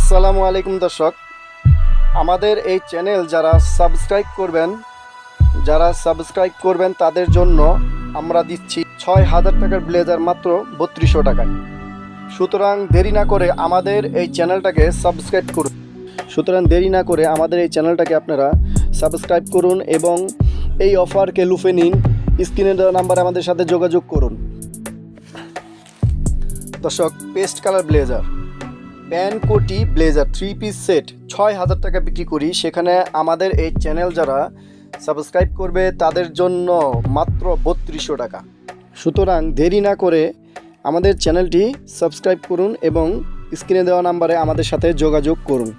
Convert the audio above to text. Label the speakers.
Speaker 1: আসসালামু আলাইকুম দর্শক। আমাদের এই চ্যানেল যারা সাবস্ক্রাইব করবেন, যারা সাবস্ক্রাইব করবেন তাদের জন্য আমরা দিচ্ছি ছয় হাজার টাকার ব্লেজার মাত্র বত্রিশশো টাকায়। সুতরাং দেরি না করে আমাদের এই চ্যানেলটাকে সাবস্ক্রাইব করুন। সুতরাং দেরি না করে আমাদের এই চ্যানেলটাকে আপনারা সাবস্ক্রাইব করুন এবং এই অফারকে লুফে নিন। স্ক্রিনে দেওয়া নাম্বারে আমাদের সাথে যোগাযোগ করুন। দর্শক, পেস্ট কালার ব্লেজার। প্যান কোটি ব্লেজার থ্রি পিস সেট ছয় হাজার টাকা বিক্রি করি। সেখানে আমাদের এই চ্যানেল যারা সাবস্ক্রাইব করবে, তাদের জন্য মাত্র বত্রিশশো টাকা। সুতরাং দেরি না করে আমাদের চ্যানেলটি সাবস্ক্রাইব করুন এবং স্ক্রিনে দেওয়া নাম্বারে আমাদের সাথে যোগাযোগ করুন।